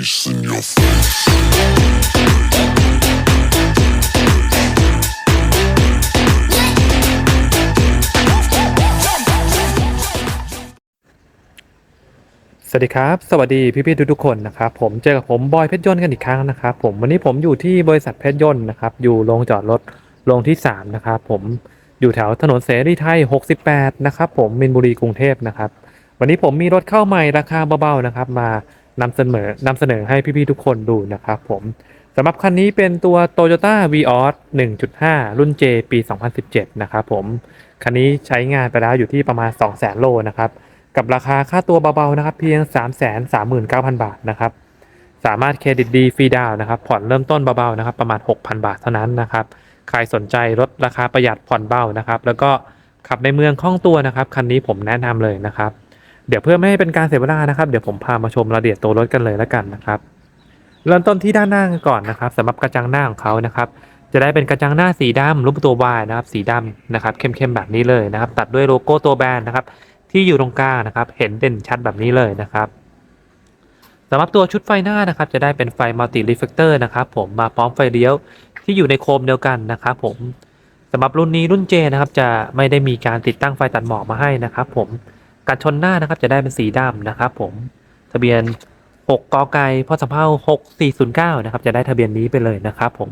face in your face. สวัสดีครับ สวัสดีพี่ๆทุกๆคนนะครับผมเจอกับผมบอยเพชรยนต์กันอีกครั้งนะครับผมวันนี้ผมอยู่ที่บริษัทเพชรยนต์นะครับอยู่โรงจอดรถโรงที่3นะครับผมอยู่แถวถนนเสรีไทย 68 นะครับผมมินบุรีกรุงเทพนะครับวันนี้ผมมีรถเข้าใหม่ราคาเบาๆนะครับมา นำเสนอนำเสนอให้พี่ๆทุกคนดูนะครับผมสำหรับคันนี้เป็นตัว Toyota Vios 1.5 รุ่น J ปี 2017 นะครับผม คันนี้ใช้งานไปแล้วอยู่ที่ประมาณ 200,000 โลนะครับ กับราคาค่าตัวเบาๆนะครับ เพียง 3 3 9 0 0 0 บาทนะครับ สามารถเครดิตดีฟรีดาวนะครับ ผ่อนเริ่มต้นเบาๆนะครับ ประมาณ 6,000 บาทเท่านั้นนะครับ ใครสนใจรถราคาประหยัดผ่อนเบานะครับ แล้วก็ขับในเมืองคล่องตัวนะครับ คันนี้ผมแนะนำเลยนะครับ เดี๋ยวเพื่อไม่ให้เป็นการเสียเวลานะครับ เดี๋ยวผมพามาชมรายละเอียดตัวรถกันเลยแล้วกันนะครับ เริ่มต้นที่ด้านหน้ากันก่อนนะครับสำหรับกระจังหน้าของเขานะครับ จะได้เป็นกระจังหน้าสีดำรูปตัว Y นะครับ สีดำนะครับ เข้มๆแบบนี้เลยนะครับ ตัดด้วยโลโก้ตัวแบรนด์นะครับ ที่อยู่ตรงกลางนะครับ เห็นเด่นชัดแบบนี้เลยนะครับสำหรับตัวชุดไฟหน้านะครับ จะได้เป็นไฟมัลติรีเฟกเตอร์นะครับ ผมมาพร้อมไฟเลี้ยวที่อยู่ในโคมเดียวกันนะครับ ผมสำหรับรุ่นนี้รุ่น J นะครับ จะไม่ได้มีการติดตั้งไฟตัดหมอกมาให้นะครับ ผม กันชนหน้านะครับ จะได้เป็นสีดำนะครับ ผมทะเบียน 6กอไก่พศ6409นะครับ จะได้ทะเบียนนี้ไปเลยนะครับ ผม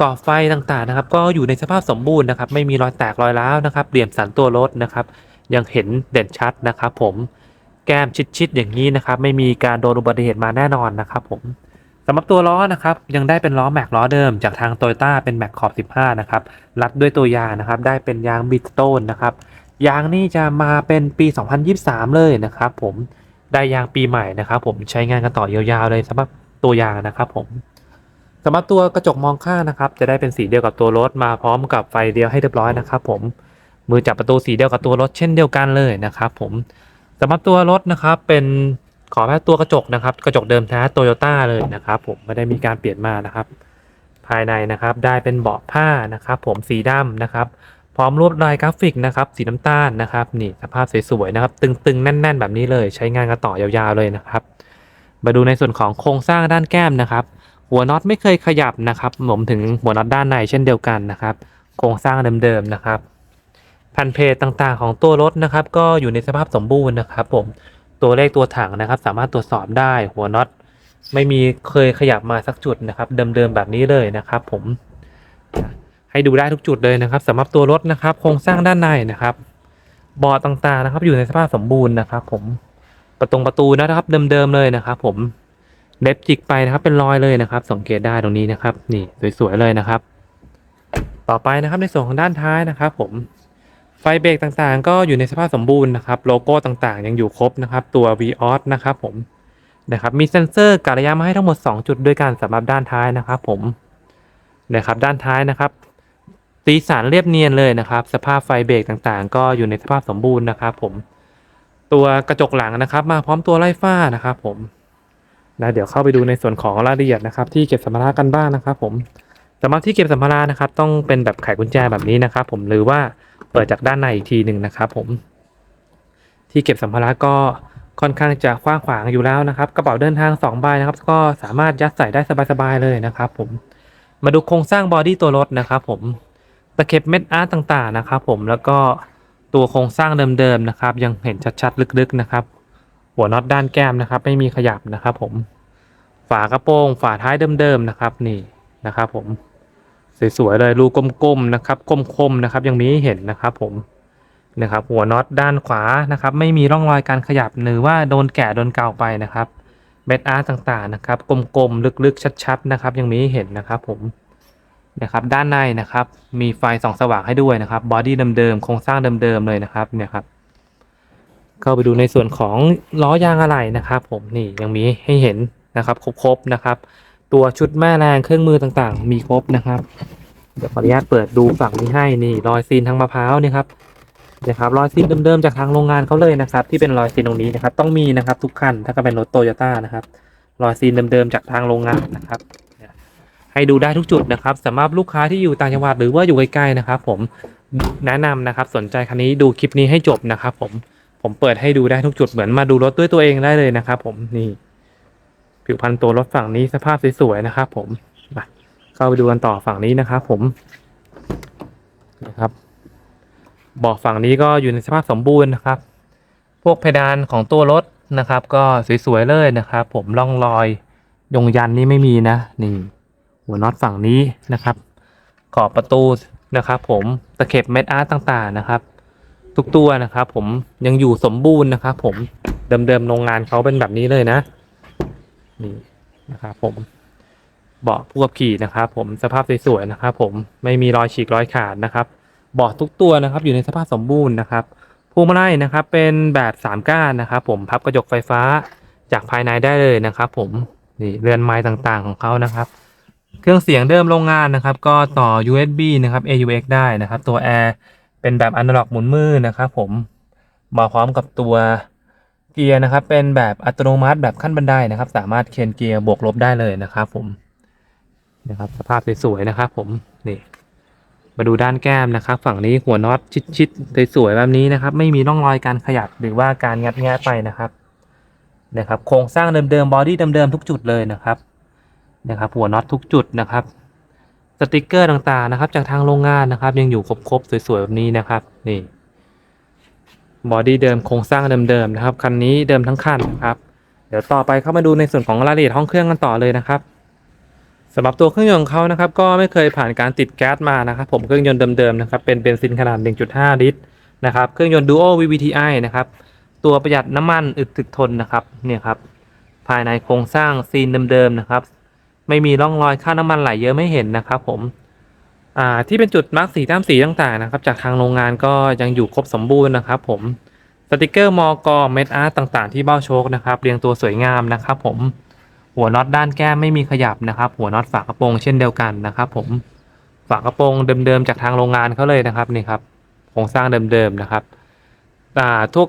กรอบไฟต่างๆนะครับ ก็อยู่ในสภาพสมบูรณ์นะครับ ไม่มีรอยแตกรอยร้าวนะครับเหลี่ยมสันตัวรถนะครับ ยังเห็นเด่นชัดนะครับ ผมแก้มชิดๆอย่างนี้นะครับ ไม่มีการโดนอุบัติเหตุมาแน่นอนนะครับ ผมสำหรับตัวล้อนะครับ ยังได้เป็นล้อแม็กล้อเดิมจากทางโตโยต้าเป็นแม็กขอบ 15 นะครับรัดด้วยตัวยางนะครับ ได้เป็นยางบิดโตนนะครับ ยางนี่จะมาเป็นปี 2023 เลยนะครับผมได้ยางปีใหม่นะครับผมใช้งานกันต่อยาวๆเลยสำหรับตัวยางนะครับผมสำหรับตัวกระจกมองข้างนะครับ จะได้เป็นสีเดียวกับตัวรถมาพร้อมกับไฟเดียวให้เรียบร้อยนะครับผมมือจับประตูสีเดียวกับตัวรถเช่นเดียวกันเลยนะครับผมสำหรับตัวรถนะครับเป็นขอแค่ตัวกระจกนะครับ กระจกเดิมแท้โตโยต้าเลยนะครับผมไม่ได้มีการเปลี่ยนมานะครับ ภายในนะครับได้เป็นเบาะผ้านะครับ ผมสีดำนะครับ พร้อมรูปลายกราฟิกนะครับสีน้ำตาลนะครับนี่สภาพสวยๆนะครับ ตึงๆ แน่น ๆ แบบนี้เลย ใช้งานกันต่อยาวๆเลยนะครับ มาดูในส่วนของโครงสร้างด้านแก้มนะครับ หัวน็อตไม่เคยขยับนะครับผมถึงหัวน็อตด้านในเช่นเดียวกันนะครับ โครงสร้างเดิมๆนะครับแผ่นเพจต่างๆ ของตัวรถนะครับ ก็อยู่ในสภาพสมบูรณ์นะครับ ผมตัวเลขตัวถังนะครับ สามารถตรวจสอบได้หัวน็อตไม่มีเคยขยับมาสักจุดนะครับ เดิมๆแบบนี้เลยนะครับ ผม ให้ดูได้ทุกจุดเลยนะครับสำหรับตัวรถนะครับ โครงสร้างด้านในนะครับเบาะต่างๆนะครับ อยู่ในสภาพสมบูรณ์นะครับ ผมประตงประตูนะครับ เดิมๆเลยนะครับ ผมเล็บจิกไปนะครับ เป็นรอยเลยนะครับ สังเกตได้ตรงนี้นะครับ นี่สวยๆเลยนะครับ ต่อไปนะครับในส่วนของด้านท้ายนะครับ ผมไฟเบรกต่างๆ ก็อยู่ในสภาพสมบูรณ์นะครับ โลโก้ต่างๆ ยังอยู่ครบนะครับ ตัว Vios นะครับ ผมนะครับ มีเซ็นเซอร์กะระยะมาให้ทั้งหมด 2 จุดด้วยกันสำหรับด้านท้ายนะครับ ผมนะครับ ด้านท้ายนะครับ สีสันเรียบเนียนเลยนะครับ สภาพไฟเบรกต่างๆ ก็อยู่ในสภาพสมบูรณ์นะครับ ผม ตัวกระจกหลังนะครับ มาพร้อมตัวไล่ฟ้านะครับ ผมนะเดี๋ยวเข้าไปดูในส่วนของรายละเอียดนะครับ ที่เก็บสัมภาระกันบ้างนะครับ ผมสำหรับที่เก็บสัมภาระนะครับ ต้องเป็นแบบไขกุญแจแบบนี้นะครับ ผมหรือว่าเปิดจากด้านในอีกทีหนึ่งนะครับ ผม ที่เก็บสัมภาระก็ค่อนข้างจะกว้างขวางอยู่แล้วนะครับ กระเป๋าเดินทาง2ใบนะครับ ก็สามารถยัดใส่ได้สบายๆเลยนะครับ ผมมาดูโครงสร้างบอดี้ตัวรถนะครับ ผม ตะเข็บเม็ดอาร์ตต่างๆนะครับผมแล้วก็ตัวโครงสร้างเดิมๆนะครับ ยังเห็นชัดๆลึกๆนะครับ หัวน็อตด้านแก้มนะครับ ไม่มีขยับนะครับ ผม ฝากระโปรงฝาท้ายเดิมๆนะครับ นี่นะครับ ผมสวยๆเลยรูกลมๆนะครับคมๆนะครับ ยังมีให้เห็นนะครับ ผมนะครับ หัวน็อตด้านขวานะครับ ไม่มีร่องรอยการขยับหรือว่าโดนแกะโดนเก่าไปนะครับเม็ดอาร์ตต่างๆนะครับ กลมๆลึกๆชัดๆนะครับ ยังมีให้เห็นนะครับ ผม นะครับด้านในนะครับมีไฟส่องสว่างให้ด้วยนะครับบอดี้เดิมๆโครงสร้างเดิมๆเลยนะครับเนี่ยครับเข้าไปดูในส่วนของล้อยางอะไหล่นะครับผมนี่ยังมีให้เห็นนะครับครบๆนะครับ ตัวชุดแม่แรงเครื่องมือต่างๆ มีครบนะครับ เดี๋ยวขออนุญาตเปิดดูฝั่งนี้ให้นี่รอยซีนทางมะพร้าวนี่ครับนะครับรอยซีนเดิมๆจากทางโรงงานเขาเลยนะครับ ที่เป็นรอยซีนตรงนี้นะครับ ต้องมีนะครับ ทุกคันถ้าก็เป็นรถโตโยต้านะครับรอยซีนเดิมๆจากทางโรงงานนะครับ ให้ดูได้ทุกจุดนะครับสำหรับลูกค้าที่อยู่ต่างจังหวัดหรือว่าอยู่ใกล้ๆนะครับ ผมแนะนำนะครับ สนใจคันนี้ดูคลิปนี้ให้จบนะครับ ผมผมเปิดให้ดูได้ทุกจุดเหมือนมาดูรถด้วยตัวเองได้เลยนะครับ ผมนี่ผิวพรรณตัวรถฝั่งนี้สภาพสวยๆนะครับผมมาเข้าไปดูกันต่อฝั่งนี้นะครับ ผมนะครับบอกฝั่งนี้ก็อยู่ในสภาพสมบูรณ์นะครับ พวกเพดานของตัวรถนะครับ ก็สวยๆเลยนะครับ ผมร่องรอยยงยันนี่ไม่มีนะนี่ หัวน็อตฝั่งนี้นะครับ ขอบประตูนะครับผมตะเข็บเม็ดอาร์ตต่างๆนะครับ ทุกตัวนะครับ ผมยังอยู่สมบูรณ์นะครับ ผมเดิมๆโรงงานเขาเป็นแบบนี้เลยนะนี่นะครับผมเบาะผู้ขับขี่นะครับ ผมสภาพสวยๆนะครับ ผมไม่มีรอยฉีกรอยขาดนะครับเบาะทุกตัวนะครับ อยู่ในสภาพสมบูรณ์นะครับพวงมาลัยนะครับ เป็นแบบสามก้านนะครับ ผมพับกระจกไฟฟ้าจากภายในได้เลยนะครับ ผมนี่เรือนไม้ต่างๆของเขานะครับ เครื่องเสียงเดิมโรงงานนะครับ ก็ต่อ USB นะครับ AUX ได้นะครับ ตัว Air เป็นแบบอนาล็อกหมุนมือนะครับผมมาพร้อมกับตัวเกียร์นะครับ เป็นแบบอัตโนมัติแบบขั้นบันไดนะครับ สามารถเคนเกียร์บวกลบได้เลยนะครับ ผมนะครับ สภาพสวยๆนะครับผมนี่มาดูด้านแก้มนะครับ ฝั่งนี้หัวน็อตชิดๆสวยๆแบบนี้นะครับ ไม่มีร่องรอยการขยับหรือว่าการงัดแงะไปนะครับนะครับ โครงสร้างเดิมๆบอดี้เดิมๆทุกจุดเลยนะครับ นะครับ หัวน็อตทุกจุดนะครับสติกเกอร์ต่างๆนะครับ จากทางโรงงานนะครับ ยังอยู่ครบๆสวยๆแบบนี้นะครับนี่บอดี้เดิมโครงสร้างเดิมๆนะครับคันนี้เดิมทั้งคันนะครับ เดี๋ยวต่อไปเข้ามาดูในส่วนของรายละเอียดห้องเครื่องกันต่อเลยนะครับสำหรับตัวเครื่องยนต์ของเขานะครับ ก็ไม่เคยผ่านการติดแก๊สมานะครับ ผมเครื่องยนต์เดิมๆนะครับเป็นเบนซินขนาด 1.5 ลิตรนะครับเครื่องยนต์ Duo VVTi นะครับตัวประหยัดน้ำมันอึดถึกทนนะครับเนี่ยครับภายในโครงสร้างซีนเดิมๆนะครับ ไม่มีร่องรอยค่าน้ำมันไหลเยอะไม่เห็นนะครับผมอ่าที่เป็นจุดมาร์กสีตามสีต่างๆนะครับ จากทางโรงงานก็ยังอยู่ครบสมบูรณ์นะครับผมสติกเกอร์มอกเม็ดอาร์ตต่างๆ ที่เบ้าโชคนะครับเรียงตัวสวยงามนะครับผมหัวน็อตด้านแก้มไม่มีขยับนะครับ หัวน็อตฝากระโปรงเช่นเดียวกันนะครับผมฝากระโปรงเดิมๆจากทางโรงงานเขาเลยนะครับนี่ครับโครงสร้างเดิมๆนะครับอ่าทุก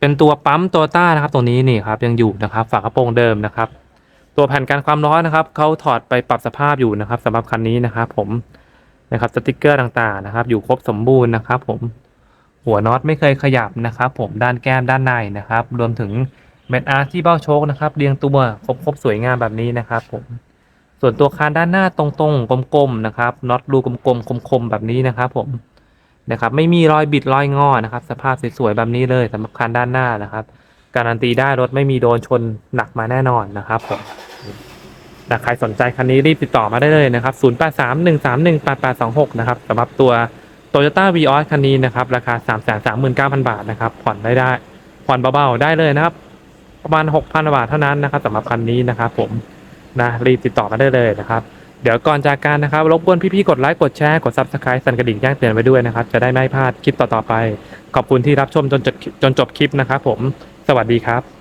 เป็นตัวปั๊มตัวต้านะครับตรงนี้นี่ครับยังอยู่นะครับ ฝากระโปรงเดิมนะครับ ตัวแผ่นกันความร้อนนะครับเขาถอดไปปรับสภาพอยู่นะครับสำหรับคันนี้นะครับ ผมนะครับสติกเกอร์ต่างๆนะครับ อยู่ครบสมบูรณ์นะครับ ผมหัวน็อตไม่เคยขยับนะครับ ผมด้านแก้มด้านในนะครับ รวมถึงเม็ดอาร์ที่เบ้าโชคนะครับเรียงตัวครบๆสวยงามแบบนี้นะครับ ผม ส่วนตัวคานด้านหน้าตรงๆกลมๆนะครับน็อตรูกลมๆคมๆแบบนี้นะครับ ผมนะครับ ไม่มีรอยบิดรอยงอนะครับ สภาพสวยๆแบบนี้เลยสำหรับคานด้านหน้านะครับ การันตีได้รถไม่มีโดนชนหนักมาแน่นอนนะครับผม ถ้าใครสนใจคันนี้รีบติดต่อมาได้เลยนะครับ 0831318826 นะครับสำหรับตัว Toyota v ีออสคันนี้นะครับ ราคา 339,000 บาทนะครับ ผ่อนได้ได้ ผ่อนเบาๆ ได้เลยนะครับ ประมาณ 6,000 บาทเท่านั้นนะครับสำหรับคันนี้นะครับผมนะรีบติดต่อมาได้เลยนะครับ เดี๋ยวก่อนจากการนะครับ รบกวนพี่ๆ กดไลค์ กดแชร์ กด Subscribe สั่นกระดิ่งแจ้งเตือนไว้ด้วยนะครับ จะได้ไม่พลาดคลิปต่อๆไป ขอบคุณที่รับชมจนจบจนจบคลิปนะครับผม สวัสดีครับ